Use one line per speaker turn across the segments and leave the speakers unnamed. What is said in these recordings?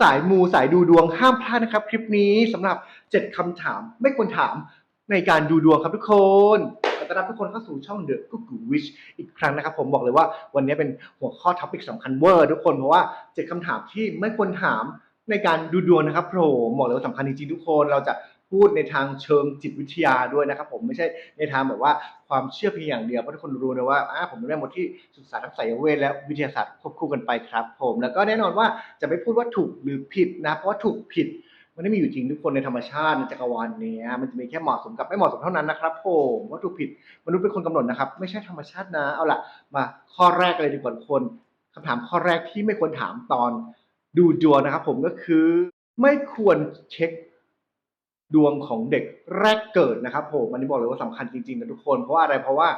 สายมูสายดูดวงห้ามพลาดนะครับ คลิปนี้สำหรับ 7คำถามไม่ควรถามในการดูดวงครับทุกคนขอต้อนรับทุกคนเข้าสู่ช่อง The g o o g l e Wish อีกครั้งนะครับ ผมบอกเลยว่าวันนี้เป็นหัวข้อท็อปิกสำคัญเวอร์ทุกคนเพราะว่า 7คำถามที่ไม่ควรถามในการดูดวงนะครับผมบอกเลยว่าสำคัญจริงๆทุกคนเราจะ พูดในทางเชิงจิตวิทยาด้วยนะครับผมไม่ใช่ในทางแบบว่าความเชื่อเพียงอย่างเดียวเพราะทุกคนรู้นะว่าอ่าผมเป็นแม่มดที่ศึกษาทั้งไสยเวทและวิทยาศาสตร์ควบคู่กันไปครับ ผมแล้วก็แน่นอนว่าจะไม่พูดว่าถูกหรือผิดนะเพราะว่าถูกผิดมันไม่มีอยู่จริงทุกคนในธรรมชาติในจักรวาลนี้มันจะมีแค่เหมาะสมกับไม่เหมาะสมเท่านั้นนะครับผมว่าถูกผิดมนุษย์เป็นคนกำหนดนะครับ ไม่ใช่ธรรมชาตินะเอาล่ะ มาข้อแรกเลยดีกว่าคนคำถามข้อแรกที่ไม่ควรถามตอนดูดวงนะครับ ผมก็คือไม่ควรเช็ค ดวงของเด็กแรกเกิดนะครับผมอันนี้บอกเลยว่าสำคัญจริงๆนะทุกคนเพราะว่าอะไรเพราะว่า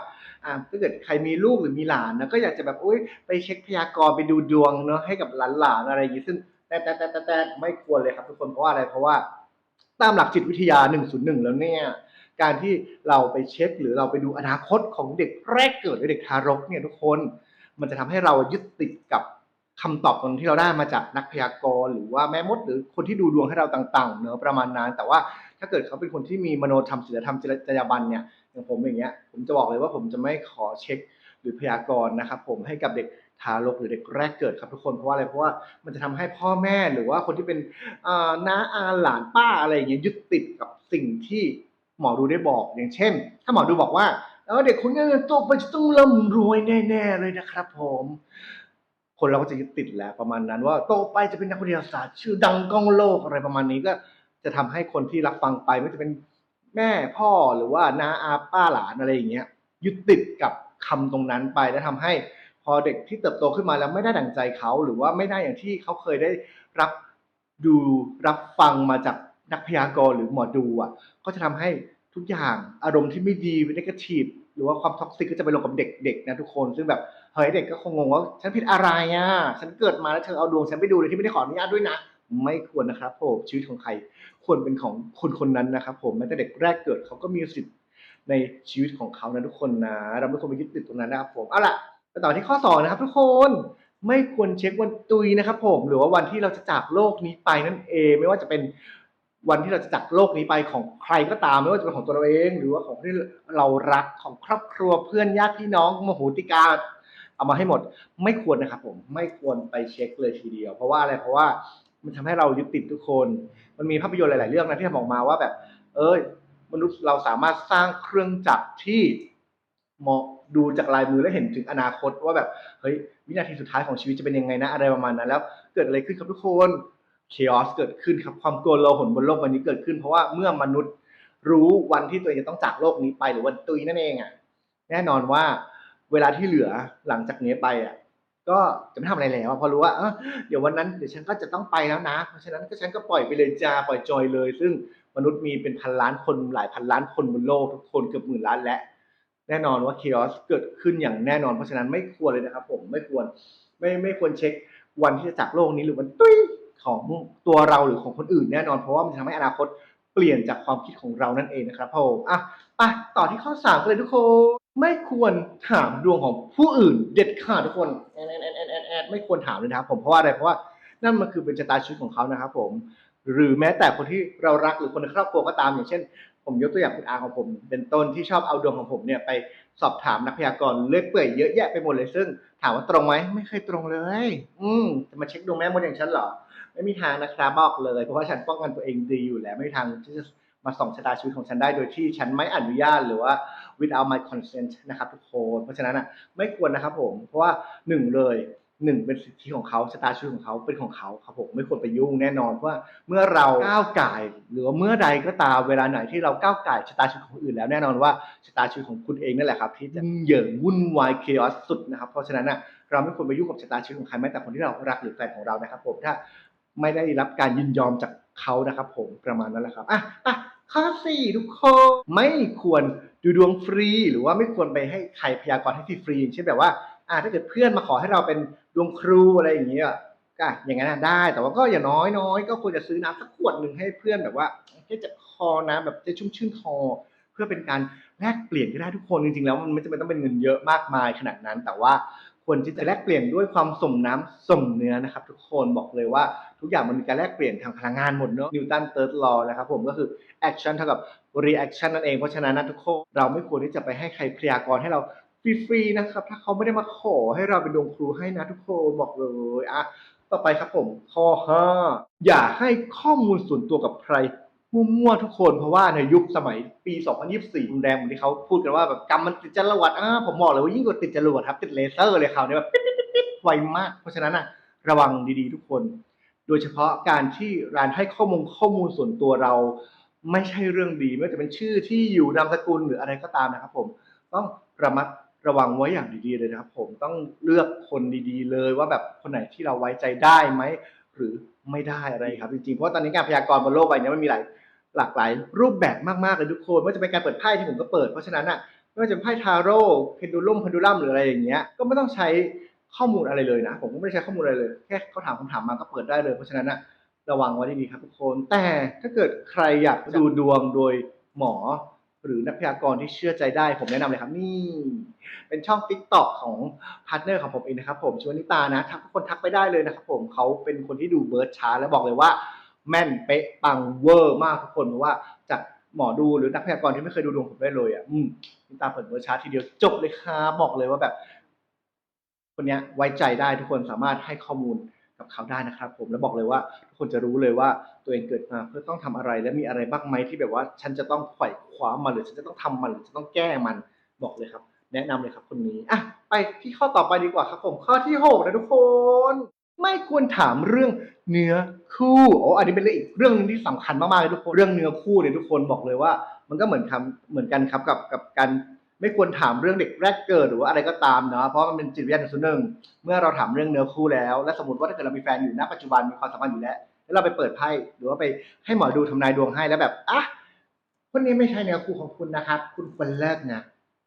ถ้าเกิดใครมีลูกหรือมีหลานนะก็อยากจะแบบอุ้ยไปเช็คพยากรณ์ไปดูดวงเนาะให้กับหลานๆอะไรอย่างนี้ซึ่งแต่แต่แต่แต่แต่ไม่ควรเลยครับทุกคนเพราะว่าอะไรเพราะว่าตามหลักจิตวิทยา 101 แล้วเนี่ยการที่เราไปเช็คหรือเราไปดูอนาคตของเด็กแรกเกิดหรือเด็กทารกเนี่ยทุกคน มันจะทำให้เรายึดติดกับ คำตอบตรงที่เราได้มาจากนักพยากรณ์หรือว่าแม่มดหรือคนที่ดูดวงให้เราต่างๆเนอะประมาณนั้นแต่ว่าถ้าเกิดเขาเป็นคนที่มีมโนธรรมศีลธรรมจรรยาบรรณเนี่ยอย่างผมอย่างเงี้ยผมจะบอกเลยว่าผมจะไม่ขอเช็คหรือพยากรณ์นะครับผมให้กับเด็กทารกหรือเด็กแรกเกิดครับทุกคนเพราะว่าอะไรเพราะว่ามันจะทำให้พ่อแม่หรือว่าคนที่เป็นน้าอาหลานป้าอะไรอย่างเงี้ยยึดติดกับสิ่งที่หมอดูได้บอกอย่างเช่น ถ้าหมอดูบอกว่าเออเด็กคนนี้โตไปจะต้องร่ำรวยแน่ๆเลยนะครับผม คนเราก็จะยึดติดแล้วประมาณนั้นว่าโตไปจะเป็นนักวิทยาศาสตร์ ชื่อดังก้องโลกอะไรประมาณนี้ก็จะทำให้คนที่รับฟังไปไม่ว่าจะเป็นแม่พ่อหรือว่าน้าอาป้าหลานอะไรอย่างเงี้ยยึดติดกับคำตรงนั้นไปแล้วทำให้พอเด็กที่เติบโตขึ้นมาแล้วไม่ได้ดั่งใจเขาหรือว่าไม่ได้อย่างที่เขาเคยได้รับดูรับฟังมาจากนักพยากรณ์หรือหมอดูอะก็จะทำให้ทุกอย่างอารมณ์ที่ไม่ดีเป็นนกาทีฟ หรือว่าความท็อกซิกก็จะไปลงกับเด็กๆนะทุกคนซึ่งแบบเฮ้ยเด็กก็คงงงว่าฉันผิดอะไรอะฉันเกิดมาแล้วเธอเอาดวงฉันไปดูโดยที่ไม่ได้ขออนุญาตด้วยนะ ไม่ควรนะครับผมชีวิตของใครควรเป็นของคนคนนั้นนะครับผมแม้แต่เด็กแรกเกิดเขาก็มีสิทธิ์ในชีวิตของเขานะทุกคนนะ เราไม่ควรไปยึดติดตรงนั้นนะครับผมเอาล่ะไปต่อที่ข้อสองนะครับทุกคนไม่ควรเช็ควันตุยนะครับผมหรือว่าวันที่เราจะจากโลกนี้ไปนั่นเอง ไม่ว่าจะเป็น วันที่เราจะจากโลกนี้ไปของใครก็ตามไม่ว่าจะเป็นของตัวเราเอง หรือว่าของที่เรารักของครอบครัวเพื่อนญาติพี่น้องมโหติกาเอามาให้หมด ไม่ควรนะครับ ผมไม่ควรไปเช็คเลยทีเดียว เพราะว่าอะไรเพราะว่ามันทำให้เรายึดติดทุกคน มันมีภาพยนตร์หลาย ๆ เรื่องนะที่ทำออกมาว่าแบบ เอ้ยมนุษย์เราสามารถสร้างเครื่องจักรที่มองดูจากลายมือแล้วเห็นถึงอนาคตว่าแบบเฮ้ยวินาทีสุดท้ายของชีวิตจะเป็นยังไงนะอะไรประมาณนั้นแล้ว เกิดอะไรขึ้นครับทุกคน เคออสเกิดขึ้นครับความโกลาหลบนโลกวันนี้เกิดขึ้น เพราะว่าเมื่อมนุษย์รู้วันที่ตัวเองจะต้องจากโลกนี้ไปหรือวันตุยนั่นเองอะแน่นอนว่าเวลาที่เหลือหลังจากนี้ไปอะก็จะไม่ทำอะไรแล้วเพราะรู้ว่าเออเดี๋ยววันนั้นเดี๋ยวฉันก็จะต้องไปแล้วนะ เพราะฉะนั้นก็ฉันก็ปล่อยไปเลยจ้าปล่อยจอยเลย ซึ่งมนุษย์มีเป็นพันล้านคนหลายพันล้านคนบนโลกทุกคนเกือบหมื่นล้านและ แน่นอนว่า chaos เกิดขึ้นอย่างแน่นอน เพราะฉะนั้นไม่ควรเลยนะครับผมไม่ควรไม่ไม่ควรเช็ควันที่จะจากโลกนี้หรือวันตุ้ย ของตัวเราหรือของคนอื่นแน่นอน เพราะว่ามันจะทำให้อนาคตเปลี่ยนจากความคิดของเรานั่นเองนะครับผมอะไปต่อที่ข้อสามกันเลยทุกคนไม่ควรถามดวงของผู้อื่น เด็ดขาดทุกคนแอดแอดแอดแอดแอดไม่ควรถามเลยนะครับผมเพราะว่าอะไรเพราะว่านั่นมันคือเป็นชะตาชีวิตของเขานะครับผม หรือแม้แต่คนที่เรารักหรือคนในครอบครัวก็ตามอย่างเช่น ผมยกตัวอย่างคุณอาของผม เป็นต้นที่ชอบเอาดวงของผมเนี่ยไปสอบถามนักพยากรณ์เลือยเปื่อยเยอะแยะไปหมดเลยซึ่ง ถามว่าตรงไหมไม่เคยตรงเลย อืมจะมาเช็คดวงแม่มดอย่างฉันเหรอ ไม่มีทางนะครับบอกเลย เพราะว่าฉันป้องกันตัวเองดีอยู่แล้ว ไม่มีทางที่จะมาส่องชะตาชีวิตของฉันได้โดยที่ฉันไม่อนุญาตหรือว่า without my consent นะครับทุกคนเพราะฉะนั้นอะไม่ควรนะครับผมเพราะว่าหนึ่งเลยหนึ่งเป็นสิทธิของเขาชะตาชีวิตของเขาเป็นของเขาครับผมไม่ควรไปยุ่งแน่นอนเพราะว่าเมื่อเราก้าวไก่หรือว่าเมื่อใดก็ตามเวลาไหนที่เราก้าวไก่ชะตาชีวิตของคนอื่นแล้วแน่นอนว่าชะตาชีวิตของคุณเองนั่นแหละครับที่จะเหยิงวุ่นวาย chaos สุดนะครับเพราะฉะนั้นอะเราไม่ควรไปยุ่งกับชะตาชีวิตของใครแม้แต่คนที่เรารักหรือแฟนของเรานะครับผมถ้า ไม่ได้รับการยินยอมจากเขานะครับผมประมาณนั้นแหละครับอะอะข้อสี่ทุกคนไม่ควรดูดวงฟรี หรือว่าไม่ควรไปให้ใครพยากรณ์ให้ฟรีๆเช่นแบบว่าอ่าถ้าเกิดเพื่อนมาขอให้เราเป็นดวงครูอะไรอย่างเงี้ยก็อย่างนั้นได้ แต่ว่าก็อย่าน้อยน้อยก็ควรจะซื้อน้ำสักขวดหนึ่งให้เพื่อนแบบว่าแค่จะคอน้ำแบบจะชุ่มชื่นคอ เพื่อเป็นการแลกเปลี่ยนก็ได้ทุกคนจริงๆแล้วมันไม่จำเป็นต้องเป็นเงินเยอะมากมายขนาดนั้น แต่ว่า ควรที่จะแลกเปลี่ยนด้วยความสมน้ำสมเนื้อนะครับ ทุกคนบอกเลยว่าทุกอย่างมันมีการแลกเปลี่ยนทางพลังงานหมดเนอะนิวตันเติร์ดลอนะครับผมก็คือ action เท่ากับ reaction นั่นเองเพราะฉะนั้นนะทุกคนเราไม่ควรที่จะไปให้ใครพยากรณ์ให้เราฟรีๆนะครับ ถ้าเขาไม่ได้มาขอให้เราเป็นดวงครูให้นะทุกคนบอกเลยอะต่อไปครับผมข้อ5อย่าให้ข้อมูลส่วนตัวกับใคร มั่วๆทุกคนเพราะว่าในยุคสมัยปี 2024รุนแรงเหมือนที่เขาพูดกันว่าแบบกรรมมันติดจรวดอ่าผมบอกเลยว่ายิ่งกว่าติดจรวดครับติดเลเซอร์เลยเขาวเนี่ยแบบปิดๆๆไวมาก เพราะฉะนั้นอะระวังดีๆทุกคน โดยเฉพาะการที่ร้านให้ข้อมูลข้อมูลส่วนตัวเรา ไม่ใช่เรื่องดีไม่ว่าจะเป็นชื่อที่อยู่นามสกุลหรืออะไรก็ตามนะครับ ผมต้องระมัดระวังไว้อย่างดีๆเลยนะครับ ผมต้องเลือกคนดีๆ เลยว่าแบบคนไหนที่เราไว้ใจได้ไหมหรือไม่ได้อะไรครับ จริงๆเพราะว่าตอนนี้การพยากรณ์บนโลกใบนี้มันมีหลาย หลากหลายรูปแบบมากๆเลยทุกคนไม่ว่าจะเป็นการเปิดไพ่ที่ผมก็เปิดเพราะฉะนั้นอะไม่ว่าจะเป็นไพ่ทาโร่เพนดูลัมเพนดูลัมหรืออะไรอย่างเงี้ยก็ไม่ต้องใช้ข้อมูลอะไรเลยนะ ผมก็ไม่ได้ใช้ข้อมูลอะไรเลยแค่เขาถามคำถามมาก็เปิดได้เลย เพราะฉะนั้นอะระวังไว้ดีๆครับทุกคน แต่ถ้าเกิดใครอยากดูดวงโดยหมอ หรือนักพยากรณ์ที่เชื่อใจได้ ผมแนะนำเลยครับนี่ เป็นช่อง t ิ k t o k ของพาร์ทเนอร์ของผมเองนะครับผมชวนิตานะทักทุกคนทักไปได้เลยนะครับผมเขาเป็นคนที่ดูเบิร์ดชาร์ตแล้วบอกเลยว่า แม่นเป๊ะปังเวอร์มากทุกคนเพราะว่าจากหมอดูหรือนักพยากรณ์ที่ไม่เคยดูดวงผมได้เลยอะอืมนิตาเปิดเบิร์ชาร์ตทีเดียวจบเลยครับบอกเลยว่าแบบ คนเนี้ยไว้ใจได้ทุกคนสามารถให้ข้อมูลกับเขาได้นะครับผมแล้วบอกเลยว่าทุกคนจะรู้เลยว่าตัวเองเกิดมาเพื่อต้องทำอะไร และมีอะไรบ้างไหมที่แบบว่า ฉันจะต้องไขว่คว้ามันหรือฉันจะต้องทำมันหรือจะต้องแก้มันบอกเลยครับ แนะนำเลยครับคนนี้อะไปที่ข้อต่อไปดีกว่าครับผมข้อที่หกนะทุกคน ไม่ควรถามเรื่องเนื้อคู่โอ้อันนี้เป็นเรื่องอีกเรื่องหนึงที่สำคัญมากๆเลยทุกคนเรื่องเนื้อคู่เนี่ยทุกคนบอกเลยว่า มันก็เหมือนคำเหมือนกันครับกับกับการไม่ควรถามเรื่องเด็กแรกเกิดหรือว่าอะไรก็ตามเนาะเพราะมันเป็นจิตวิทยาส่วนหนึ่งเมื่อเราถามเรื่องเนื้อคู่แล้ว และสมมติว่าถ้าเกิดเรามีแฟนอยู่ณปัจจุบันมีความสัมพันธ์อยู่แล้ว แล้วเราไปเปิดไพ่หรือว่าไปให้หมอดูทำนายดวงให้แล้วแบบอะคนนี้ไม่ใช่เนื้อคู่ของคุณนะครับ คุณควรเลิกนะ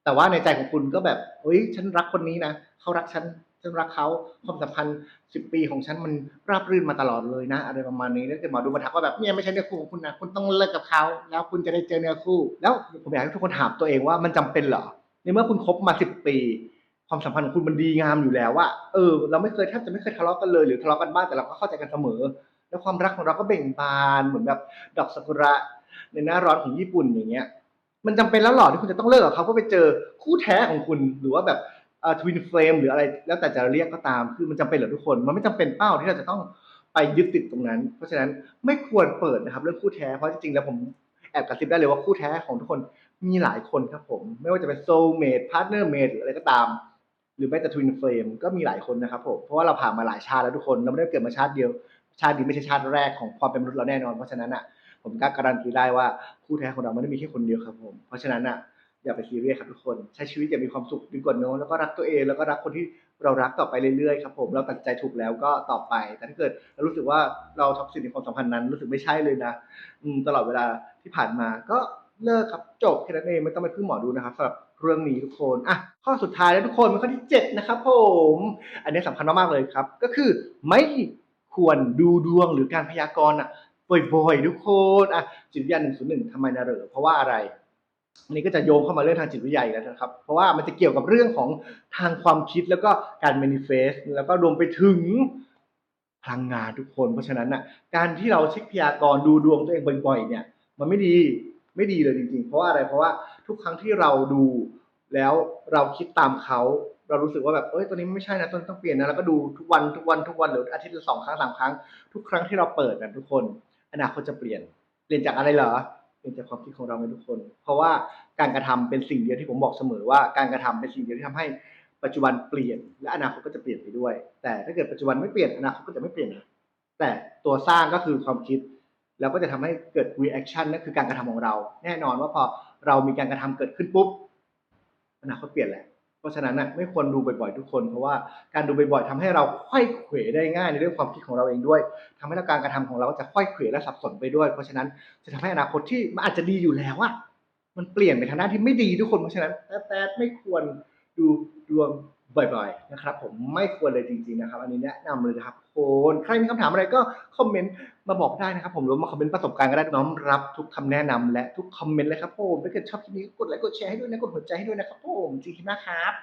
แต่ว่าในใจของคุณก็แบบเฮ้ยฉันรักคนนี้นะเขารักฉัน ฉันรักเขาความสัมพันธ์สิบปีของฉันมันราบรื่นมาตลอดเลยนะ อะไรประมาณนี้แล้วเกิดหมอดูมาทักว่าแบบเนี่ยไม่ใช่เนื้อคู่ของคุณนะคุณต้องเลิกกับเขาแล้วคุณจะได้เจอเนื้อคู่ แล้วผมอยากให้ทุกคนถามตัวเองว่ามันจำเป็นเหรอในเมื่อคุณคบมาสิบปี ความสัมพันธ์ของคุณมันดีงามอยู่แล้วว่าเออ เราไม่เคยแทบจะไม่เคยทะเลาะกันเลยหรือทะเลาะกันบ้างแต่เราก็เข้าใจกันเสมอ แล้วความรักของเราก็เบ่งบานเหมือนแบบดอกซากุระในหน้าร้อนของญี่ปุ่นอย่างเงี้ยมันจำเป็นแล้วหรอที่คุณจะต้องเลิกกับเขาเพื่อไปเจอคู่แท้ของคุณหรือว่าแบบ ทวินเฟลมหรืออะไร แล้วแต่จะเรียกก็ตามคือมันจำเป็นหรือทุกคน มันไม่จำเป็นเป้าที่เราจะต้องไปยึดติดตรงนั้น เพราะฉะนั้นไม่ควรเปิดนะครับ เรื่องคู่แท้เพราะจริงๆแล้วผมแอบกระซิบได้เลยว่าคู่แท้ของทุกคนมีหลายคนครับผม ไม่ว่าจะเป็นโซลเมดพาร์ทเนอร์เมดหรืออะไรก็ตาม หรือแม้แต่ทวินเฟลมก็มีหลายคนนะครับผมเพราะว่าเราผ่านมาหลายชาติแล้วทุกคนเราไม่ได้เกิดมาชาติเดียว ชาตินี้ไม่ใช่ชาติแรกของความเป็นมนุษย์เราแน่นอนเพราะฉะนั้นอะผมกล้าการันตีได้ว่าคู่แท้ของเราไม่ได้มีแค่คนเดียวครับผมเพราะฉะนั้นอะ อย่าไปซีเรียสครับทุกคน ใช้ชีวิตอย่างมีความสุขดีกว่าเนอะแล้วก็รักตัวเองแล้วก็รักคนที่เรารักต่อไปเรื่อยๆครับผมเราตัดใจถูกแล้วก็ต่อไป แต่ถ้าเกิดเรารู้สึกว่าเราท็อกซิกในความสัมพันธ์นั้น รู้สึกไม่ใช่เลยนะอืมตลอดเวลาที่ผ่านมาก็เลิกครับจบแค่นั้นเองไม่ต้องไปพึ่งหมอดูนะครับสำหรับเรื่องนี้ทุกคนอะข้อสุดท้ายแล้วทุกคนเป็นข้อที่เจ็ดนะครับผม อันนี้สำคัญมากๆเลยครับ ก็คือไม่ควรดูดวงหรือการพยากรณ์อะบ่อยๆทุกคนอะจิตวิทยาหนึ่งศูนย์หนึ่งทำไมนะเหรอเพราะว่าอะไร อันนี้ก็จะโยงเข้ามาเรื่องทางจิตวิทยาอีกแล้วนะครับ เพราะว่ามันจะเกี่ยวกับเรื่องของทางความคิดแล้วก็การ manifest แล้วก็รวมไปถึงพลังงานทุกคน เพราะฉะนั้นน่ะการที่เราเช็คพยากรณ์ดูดวงตัวเองบ่อยๆเนี่ยมันไม่ดีไม่ดีเลยจริงๆ เพราะว่าอะไรเพราะว่าทุกครั้งที่เราดูแล้วเราคิดตามเขาเรารู้สึกว่าแบบเอ้ยตัวนี้ไม่ใช่นะตัวนี้ต้องเปลี่ยนนะแล้วก็ดูทุกวันทุกวันทุกวันหรืออาทิตย์ละสองครั้งสามครั้ง ทุกครั้งที่เราเปิดนะทุกคนอนาคตจะเปลี่ยนเปลี่ยนจากอะไรเหรอ เป็นจากความคิดของเราไงทุกคน เพราะว่าการกระทำเป็นสิ่งเดียวที่ผมบอกเสมอว่าการกระทำเป็นสิ่งเดียวที่ทำให้ปัจจุบันเปลี่ยน และอนาคตก็จะเปลี่ยนไปด้วย แต่ถ้าเกิดปัจจุบันไม่เปลี่ยนอนาคตก็จะไม่เปลี่ยนนะแต่ตัวสร้างก็คือความคิด แล้วก็จะทำให้เกิด reaction นั่นคือการกระทำของเรา แน่นอนว่าพอเรามีการกระทำเกิดขึ้นปุ๊บอนาคตเปลี่ยนแหละ เพราะฉะนั้นน่ะไม่ควรดูบ่อยๆทุกคน เพราะว่าการดูบ่อยๆทำให้เราค่อยเขวได้ง่ายในเรื่องความคิดของเราเองด้วยทำให้การกระทำของเราจะค่อยเขวและสับสนไปด้วย เพราะฉะนั้นจะทำให้อนาคตที่มันอาจจะดีอยู่แล้วอะมันเปลี่ยนไปทางด้านที่ไม่ดีทุกคนเพราะฉะนั้นแต่แต่ไม่ควรดูดวง บ่อยๆนะครับผมไม่ควรเลยจริงๆนะครับ อันนี้แนะนำเลยนะครับคนใครมีคำถามอะไรก็คอมเมนต์มาบอกได้นะครับ ผมหรือว่ามาคอมเมนต์ประสบการณ์ก็ได้น้อมรับทุกคำแนะนำและทุกคอมเมนต์เลยครับผมถ้าเกิดชอบคลิปนี้ก็กดไลค์กดแชร์ให้ด้วยนะกดหัวใจให้ด้วยนะครับผมจริงๆนะครับ